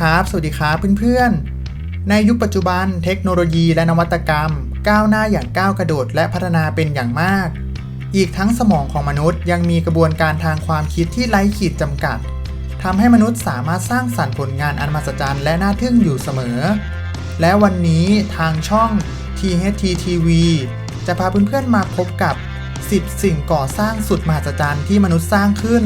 ครับ สวัสดีครับเพื่อนๆ ในยุคปัจจุบันเทคโนโลยีและนวัตกรรม ก้าวหน้าอย่างก้าวกระโดดและพัฒนาเป็นอย่างมาก อีกทั้งสมองของมนุษย์ยังมีกระบวนการทางความคิดที่ไร้ขีดจำกัดทำให้มนุษย์สามารถสร้างสรรค์ผลงานอันมหัศจรรย์และน่าทึ่งอยู่เสมอ และวันนี้ทางช่อง THT TV จะพาเพื่อนๆมาพบกับ 10 สิ่งก่อสร้างสุดมหัศจรรย์ที่มนุษย์สร้างขึ้น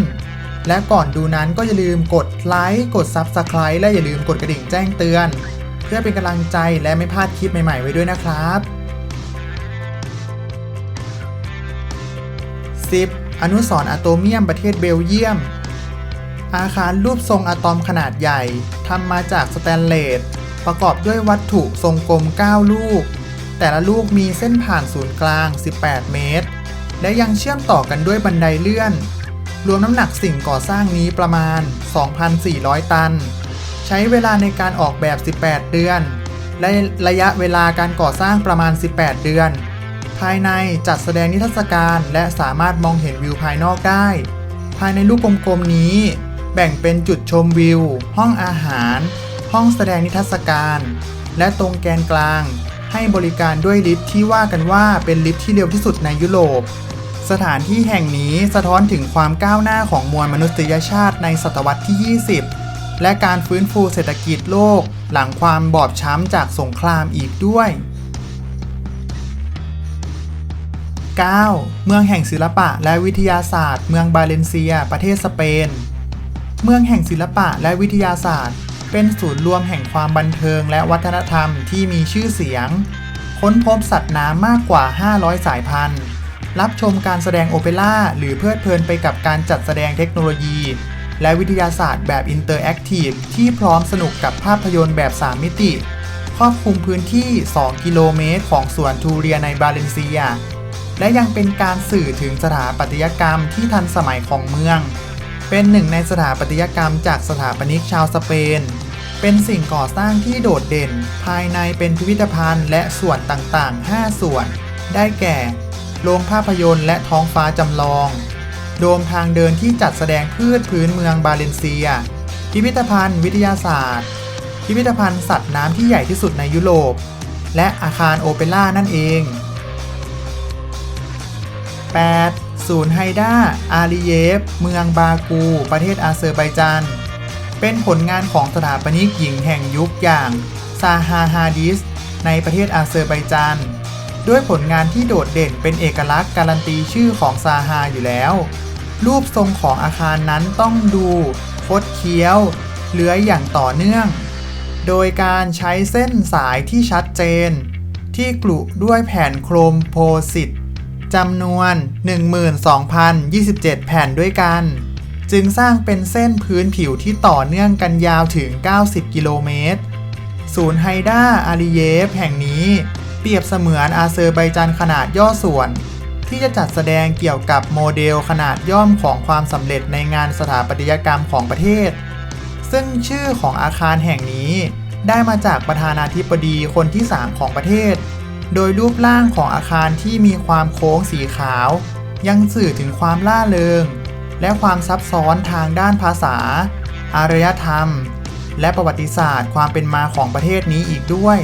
และก่อนดูนั้นก็อย่าลืมกดไลค์กด Subscribe และอย่าลืมกดกระดิ่งแจ้งเตือน เพื่อเป็นกำลังใจและไม่พลาดคลิปใหม่ๆไว้ด้วยนะครับ 10. อนุสรณ์อะโตเมียมประเทศเบลเยียม อาคารรูปทรงอะตอมขนาดใหญ่ทำมาจากสแตนเลส ประกอบด้วยวัตถุทรงกลม 9 ลูก แต่ละลูกมีเส้นผ่านศูนย์กลาง 18 เมตร และยังเชื่อมต่อกันด้วยบันไดเลื่อน รวมน้ำหนักสิ่งก่อสร้างนี้ประมาณ 2,400 ตัน ใช้เวลาในการออกแบบ 18 เดือน และระยะเวลาการก่อสร้างประมาณ 18 เดือน ภายในจัดแสดงนิทรรศการและสามารถมองเห็นวิวภายนอกได้ ภายในลูกกลมๆนี้ แบ่งเป็นจุดชมวิว ห้องอาหาร ห้องแสดงนิทรรศการ และตรงแกนกลาง ให้บริการด้วยลิฟท์ที่ว่ากันว่าเป็นลิฟท์ที่เร็วที่สุดในยุโรป สถานที่แห่งนี้สะท้อนถึงความก้าวหน้าของมวลมนุษยชาติในศตวรรษที่ 20 และการฟื้นฟูเศรษฐกิจโลก หลังความบอบช้ำจากสงครามอีกด้วย 9. เมืองแห่งศิลปะและวิทยาศาสตร์ เมืองบาเลนเซีย ประเทศสเปน เมืองแห่งศิลปะและวิทยาศาสตร์ เป็นศูนย์รวมแห่งความบันเทิงและวัฒนธรรมที่มีชื่อเสียง ค้นพบสัตว์น้ำมากกว่า 500 สายพันธุ์ รับชมการแสดงโอเปร่าหรือเพลิดเพลินไปกับการจัดแสดงเทคโนโลยี และวิทยาศาสตร์แบบอินเตอร์แอคทีฟที่พร้อมสนุกกับภาพยนตร์แบบ 3 มิติ ครอบคลุมพื้นที่ 2 กิโลเมตร ของสวนทูเรียในบาเลนเซีย และยังเป็นการสื่อถึงสถาปัตยกรรมที่ทันสมัยของเมือง เป็นหนึ่งในสถาปัตยกรรมจากสถาปนิกชาวสเปนเป็นสิ่งก่อสร้างที่โดดเด่น ภายในเป็นพิพิธภัณฑ์และส่วนต่างๆ 5 ส่วน ได้แก่ โรงภาพยนตร์และท้องฟ้าจำลอง โดมทางเดินที่จัดแสดงพืชพื้นเมืองบาเลนเซีย พิพิธภัณฑ์วิทยาศาสตร์ พิพิธภัณฑ์สัตว์น้ำที่ใหญ่ที่สุดในยุโรป และอาคารโอเปร่านั่นเอง 8. ศูนย์ไฮดาอาลีเยฟ เมืองบากู ประเทศอาเซอร์ไบจาน เป็นผลงานของสถาปนิกหญิงแห่งยุคอย่างซาฮาฮาดิส ในประเทศอาเซอร์ไบจาน ด้วยผลงานที่โดดเด่นเป็นเอกลักษณ์การันตีชื่อของซาฮาอยู่แล้ว รูปทรงของอาคารนั้นต้องดูคดเคี้ยว เลื้อยอย่างต่อเนื่อง โดยการใช้เส้นสายที่ชัดเจน ที่กลุด้วยแผ่นโครมโพสิตจำนวน 12,027 แผ่นด้วยกัน จึงสร้างเป็นเส้นพื้นผิวที่ต่อเนื่องกันยาวถึง 90 กิโลเมตร ศูนย์ไฮด้าอาลีเยฟแห่งนี้ เปรียบเสมือนอาเซอร์ไบจานขนาดย่อส่วน ที่จะจัดแสดงเกี่ยวกับโมเดลขนาดย่อมของความสำเร็จในงานสถาปัตยกรรมของประเทศ ซึ่งชื่อของอาคารแห่งนี้ ได้มาจากประธานาธิบดีคนที่ 3 ของประเทศ โดยรูปร่างของอาคารที่มีความโค้งสีขาว ยังสื่อถึงความล่าเริง และความซับซ้อนทางด้านภาษา อารยธรรม และประวัติศาสตร์ความเป็นมาของประเทศนี้อีกด้วย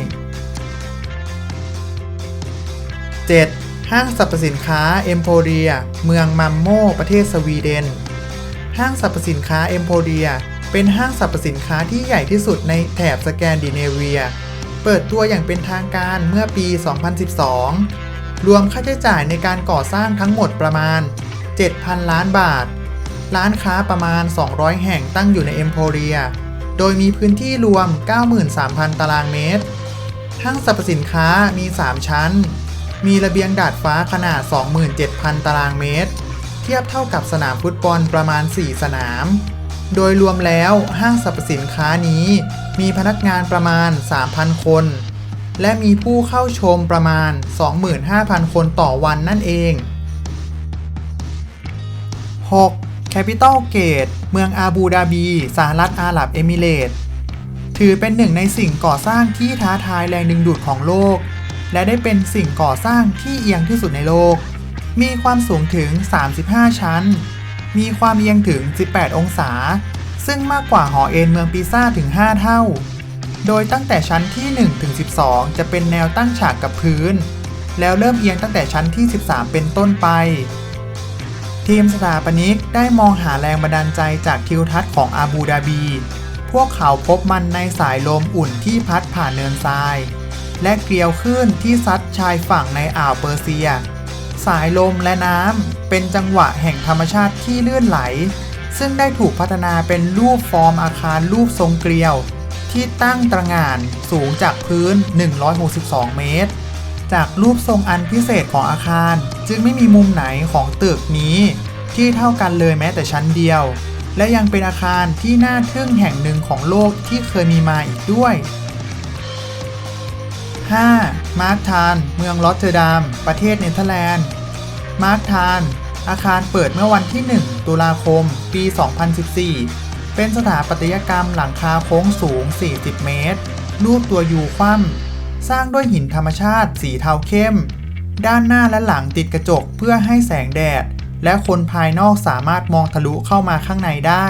7. ห้างสรรพสินค้าเอ็มโพเรียเมืองมัมโมประเทศสวีเดน ห้างสรรพสินค้าเอ็มโพเรียเป็นห้างสรรพสินค้าที่ใหญ่ที่สุดในแถบสแกนดิเนเวีย เปิดตัวอย่างเป็นทางการเมื่อปี 2012 รวมค่าใช้จ่ายในการก่อสร้างทั้งหมดประมาณ 7,000 ล้านบาท ร้านค้าประมาณ 200 แห่งตั้งอยู่ในเอ็มโพเรีย โดยมีพื้นที่รวม 93,000 ตารางเมตร ห้างสรรพสินค้ามี 3 ชั้น มีระเบียงดาดฟ้าขนาด 27,000 ตารางเมตร เทียบเท่ากับสนามฟุตบอลประมาณ 4 สนาม โดยรวมแล้วห้างสรรพสินค้านี้ มีพนักงานประมาณ 3,000 คน และมีผู้เข้าชมประมาณ 25,000 คนต่อวันนั่นเอง 6. Capital Gate เมืองอาบูดาบีสหรัฐอาหรับเอมิเรตส์ถือเป็นหนึ่งในสิ่งก่อสร้างที่ท้าทายแรงดึงดูดของโลก และได้เป็นสิ่งก่อสร้างที่เอียงที่สุดในโลก มีความสูงถึง 35 ชั้น มีความเอียงถึง 18 องศา ซึ่งมากกว่าหอเอ็นเมืองปิซ่าถึง 5 เท่า โดยตั้งแต่ชั้นที่1ถึง12 จะเป็นแนวตั้งฉากกับพื้น แล้วเริ่มเอียงตั้งแต่ชั้นที่ 13 เป็นต้นไป ทีมสถาปนิกได้มองหาแรงบันดาลใจจากทิวทัศน์ของอาบูดาบี พวกเขาพบมันในสายลมอุ่นที่พัดผ่านเนินทราย และเกลียวคลื่นที่ซัดชายฝั่งในอ่าวเปอร์เซีย สายลมและน้ำเป็นจังหวะแห่งธรรมชาติที่ลื่นไหล ซึ่งได้ถูกพัฒนาเป็นรูปฟอร์มอาคารรูปทรงเกลียว ที่ตั้งตระหง่านสูงจากพื้น 162 เมตร จากรูปทรงอันพิเศษของอาคาร จึงไม่มีมุมไหนของตึกนี้ ที่เท่ากันเลยแม้แต่ชั้นเดียว และยังเป็นอาคารที่น่าทึ่งแห่งหนึ่งของโลกที่เคยมีมาอีกด้วย 5. มาร์คทาน เมืองลอตเทอร์ดัมประเทศเนเธอร์แลนด์ มาร์คทาน อาคารเปิดเมื่อวันที่ 1 ตุลาคม ปี 2014 เป็นสถาปัตยกรรมหลังคาโค้งสูง 40 เมตร รูปตัวยูคว่ำสร้างด้วยหินธรรมชาติสีเทาเข้ม ด้านหน้าและหลังติดกระจกเพื่อให้แสงแดด และคนภายนอกสามารถมองทะลุเข้ามาข้างในได้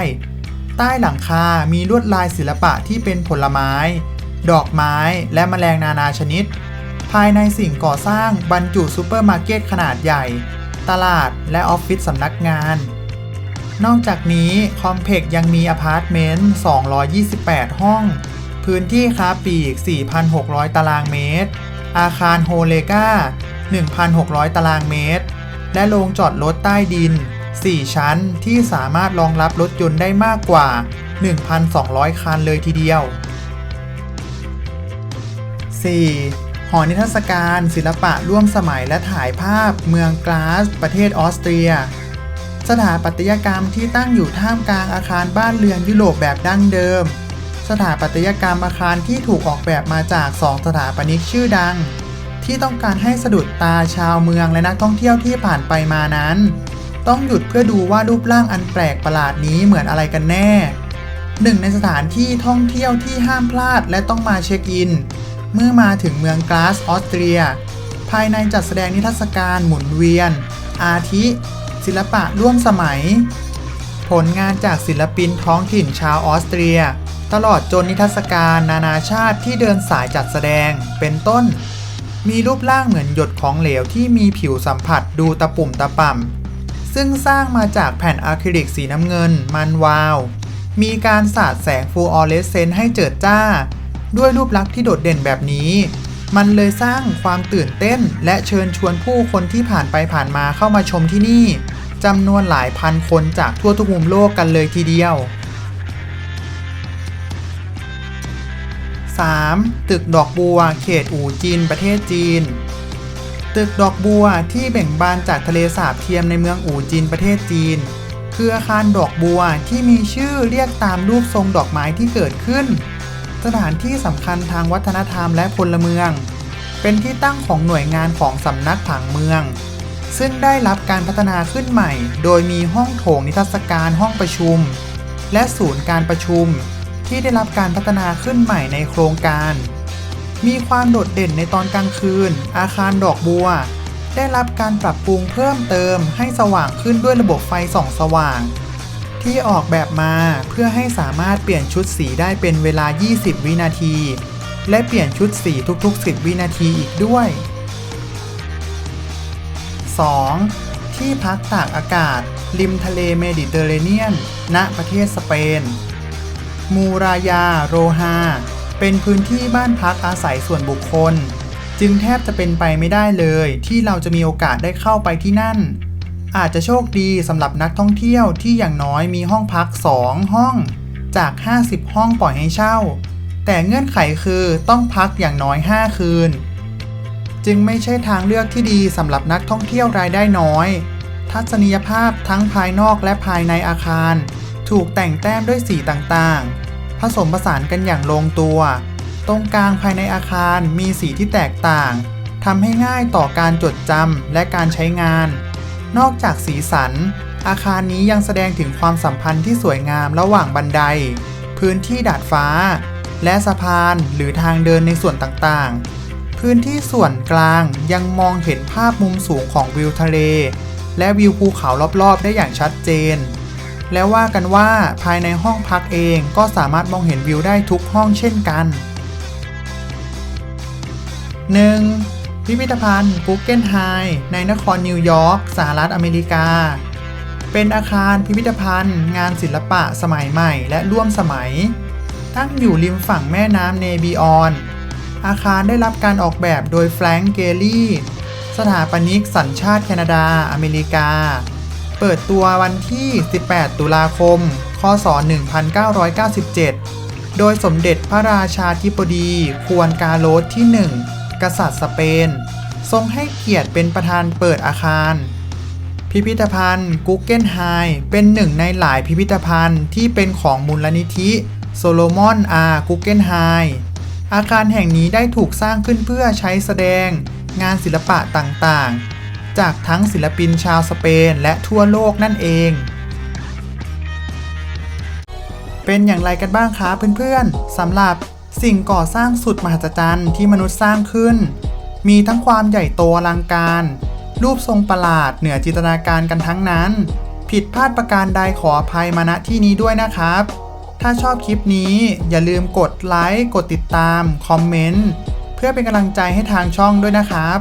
ใต้หลังคา มีลวดลายศิลปะที่เป็นผลไม้ ดอกไม้ และแมลงนานาชนิด ภายในสิ่งก่อสร้างบรรจุซูเปอร์มาร์เก็ตขนาดใหญ่ ตลาดและออฟฟิศสำนักงาน นอกจากนี้คอมเพล็กซ์ยังมีอพาร์ตเมนต์ 228 ห้อง พื้นที่ค้าปลีก 4,600 ตารางเมตร อาคารโฮเลกา1,600 ตารางเมตร และโรงจอดรถใต้ดิน 4 ชั้นที่สามารถรองรับรถยนต์ได้มากกว่า 1,200 คันเลยทีเดียว 4. หอนิทรรศการศิลปะร่วมสมัยและถ่ายภาพ เมืองกลาส ประเทศออสเตรีย สถาปัตยกรรมที่ตั้งอยู่ท่ามกลางอาคารบ้านเรือนยุโรปแบบดั้งเดิม สถาปัตยกรรมอาคารที่ถูกออกแบบมาจากสองสถาปนิกชื่อดัง ที่ต้องการให้สะดุดตาชาวเมืองและนักท่องเที่ยวที่ผ่านไปมานั้น ต้องหยุดเพื่อดูว่ารูปร่างอันแปลกประหลาดนี้เหมือนอะไรกันแน่หนึ่งในสถานที่ท่องเที่ยวที่ห้ามพลาดและต้องมาเช็คอิน เมื่อมาถึงเมืองกลาสออสเตรีย ภายในจัดแสดงนิทรรศการหมุนเวียน อาทิ ศิลปะร่วมสมัย ผลงานจากศิลปินท้องถิ่นชาวออสเตรีย ตลอดจนนิทรรศการนานาชาติที่เดินสายจัดแสดงเป็นต้น มีรูปร่างเหมือนหยดของเหลวที่มีผิวสัมผัสดูตะปุ่มตะป่ำซึ่งสร้างมาจากแผ่นอะคริลิกสีน้ำเงิน มันวาว มีการสาดแสงฟลูออเรสเซนต์ให้เจิดจ้า ด้วยรูปลักษณ์ที่โดดเด่นแบบนี้ มันเลยสร้างความตื่นเต้น และเชิญชวนผู้คนที่ผ่านไปผ่านมาเข้ามาชมที่นี่จำนวนหลายพันคนจากทั่วทุกมุมโลกกันเลยทีเดียว 3. ตึกดอกบัว เขตอู่จีนประเทศจีน ตึกดอกบัวที่เบ่งบานจากทะเลสาบเทียมในเมืองอู่จีนประเทศจีน คืออาคารดอกบัวที่มีชื่อเรียกตามรูปทรงดอกไม้ที่เกิดขึ้น สถานที่สำคัญทางวัฒนธรรมและพลเมือง เป็นที่ตั้งของหน่วยงานของสำนักผังเมือง ซึ่งได้รับการพัฒนาขึ้นใหม่ โดยมีห้องโถงนิทรรศการห้องประชุม และศูนย์การประชุม ที่ได้รับการพัฒนาขึ้นใหม่ในโครงการ มีความโดดเด่นในตอนกลางคืน อาคารดอกบัว ได้รับการปรับปรุงเพิ่มเติมให้สว่างขึ้นด้วยระบบไฟส่องสว่าง ที่ออกแบบมาเพื่อให้สามารถเปลี่ยนชุดสีได้เป็นเวลา 20 วินาที และเปลี่ยนชุดสีทุกๆ 10 วินาทีอีกด้วย 2. ที่พักตากอากาศ ริมทะเลเมดิเตอร์เรเนียน ณประเทศสเปน มูรายาโรฮา เป็นพื้นที่บ้านพักอาศัยส่วนบุคคล จึงแทบจะเป็นไปไม่ได้เลยที่เราจะมีโอกาสได้เข้าไปที่นั่น อาจจะโชคดีสำหรับนักท่องเที่ยวที่อย่างน้อยมีห้องพัก 2 ห้อง จาก 50 ห้องปล่อยให้เช่า แต่เงื่อนไขคือต้องพักอย่างน้อย 5 คืน จึงไม่ใช่ทางเลือกที่ดีสำหรับนักท่องเที่ยวรายได้น้อย ทัศนียภาพทั้งภายนอกและภายในอาคาร ถูกแต่งแต้มด้วยสีต่างๆ ผสมผสานกันอย่างลงตัว ตรงกลางภายในอาคารมีสีที่แตกต่างทำให้ง่ายต่อการจดจำและการใช้งาน นอกจากสีสัน อาคารนี้ยังแสดงถึงความสัมพันธ์ที่สวยงามระหว่างบันได พื้นที่ดาดฟ้า และสะพานหรือทางเดินในส่วนต่างๆ พื้นที่ส่วนกลางยังมองเห็นภาพมุมสูงของวิวทะเล และวิวภูเขารอบๆ ได้อย่างชัดเจน แล้วว่ากันว่าภายในห้องพักเองก็สามารถมองเห็นวิวได้ทุกห้องเช่นกัน 1. พิพิธภัณฑ์กูเกิลไฮในนครนิวยอร์กสหรัฐอเมริกา เป็นอาคารพิพิธภัณฑ์ งานศิลปะสมัยใหม่และร่วมสมัย ตั้งอยู่ริมฝั่งแม่น้ำเนบิออน อาคารได้รับการออกแบบโดยแฟรงก์เกลลี่สถาปนิกสัญชาติแคนาดา อเมริกา เปิดตัววันที่ 18 ตุลาคม คศ 1997 โดยสมเด็จพระราชาธิบดี ควรกาโลสที่ 1 กษัตริย์สเปน ทรงให้เกียรติเป็นประธานเปิดอาคาร พิพิธภัณฑ์กูเกิลไฮเป็นหนึ่งในหลายพิพิธภัณฑ์ที่เป็นของมูลนิธิโซโลมอนอาร์กูเกิลไฮอาคารแห่งนี้ได้ถูกสร้างขึ้นเพื่อใช้แสดงงานศิลปะต่างๆ จากทั้งศิลปินชาวสเปนและทั่วโลกนั่นเอง เป็นอย่างไรกันบ้างคะเพื่อนๆสำหรับ สิ่งก่อสร้างสุดมหัศจรรย์ที่มนุษย์สร้างขึ้น มีทั้งความใหญ่โตอลังการ รูปทรงประหลาดเหนือจินตนาการกันทั้งนั้น ผิดพลาดประการใดขออภัยมาณที่นี้ด้วยนะครับ ถ้าชอบคลิปนี้อย่าลืมกดไลค์ กดติดตาม คอมเมนต์ เพื่อเป็นกำลังใจให้ทางช่องด้วยนะครับ